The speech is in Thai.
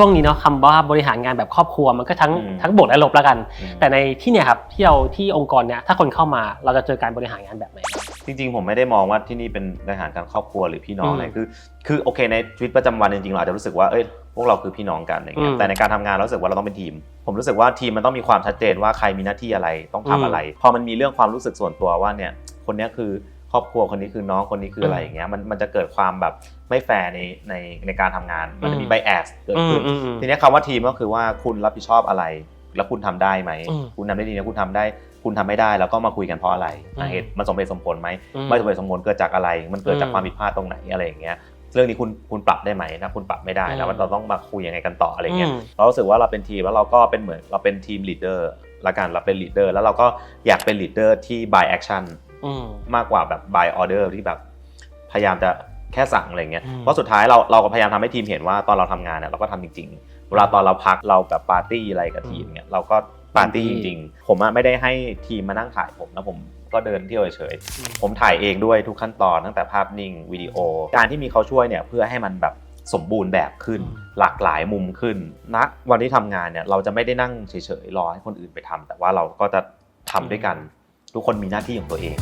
ช่วงนี้เนาะคำว่าบริหารงานแบบครอบครัวมันก็ทั้งอืมทั้งบวกและลบแล้วกัน อืม แต่ในที่เนี่ยครับที่เราที่องค์กรเนี่ยถ้าคนเข้ามาเราจะเจอการบริหารงานแบบไหนบ้างจริงๆ ผมไม่ได้มองว่าที่นี่เป็นบริหารการครอบครัวหรือพี่น้องอืมอะไรคือ คือโอเคในชีวิตประจำวันจริงๆเราอาจจะรู้สึกว่าเอ้ยพวกเราคือพี่น้องกันอะไรเงี้อืยมแต่ในการทำงานเรารู้สึกว่าเราต้องเป็นทีม ผมรู้สึกว่าทีมมันต้องมีความชัดเจนว่าใครมีหน้าที่อะไรต้องทำอะไร พอมันมีเรื่องความรู้สึกส่วนตัวว่าเนี่ยคนเนี้ยคือ ครอบครัวคนนี้คือน้องคนนี้คืออะไรอย่างเงี้ยมันมันจะเกิดความแบบไม่แฟร์ในในในการทำงาน มันจะมีอืมไบแอสเกิดอืมขึ้นอืมอืมทีเนี้ยคำว่าทีมก็คือว่าคุณรับผิดชอบอะไร แล้วคุณทำได้ไหมอืมคุณทำได้ดีนะคุณทำได้ คุณทำไม่ได้แล้วก็มาคุยกันเพราะอะไรอืมเหตุมันสมเหตุสมผลไหมอืมไม่สมเหตุสมผลเกิดจากอะไร มันเกิดจากอืมความผิดพลาดตรงไหนอะไรอย่างเงี้ยเรื่องนี้คุณคุณปรับได้ไหมนะคุณปรับไม่ได้อืแล้วมเราต้องมาคุยยังไงกันต่ออะไรเงี้ยอืมเรารู้สึกว่าเราเป็นทีมแล้วเราก็เป็นเหมือนเราเป็นทีมลีดเดอร์ละกันเราเป็นลีดเดอร์แล้วเราก็อยากเป็นลีดเดอร์ที่ by action อื มมากกว่าแบบ by order ที่แบบพยายามจะแค่สั่งอะไรเงี้ยอืมเพราะสุดท้ายเราเราก็พยายามทำให้ทีมเห็นว่าตอนเราทำงานเนี่ยเราก็ทำจริงๆ เวลาตอนเราพักเราแบบปาร์ตี้อะไรกับทีมเนี่ยเราก็ปาร์ตี้จริงๆ ผมอะไม่ได้ให้ทีมมานั่งถ่ายผมแล้วผมก็เดินเที่ยวเฉยๆ ผมถ่ายเองด้วยทุกขั้นตอนตั้งแต่ภาพนิ่งวิดีโอ การที่มีเขาช่วยเนี่ยเพื่อให้มันแบบสมบูรณ์แบบขึ้นอืมหลากหลายมุมขึ้นณวันที่ทำงานเนี่ยเราจะไม่ได้นั่งเฉยๆรอให้คนอื่นไปทำแต่ว่าเราก็จะทำด้วยกัน ทุกคนมีหน้าที่ของตัวเอง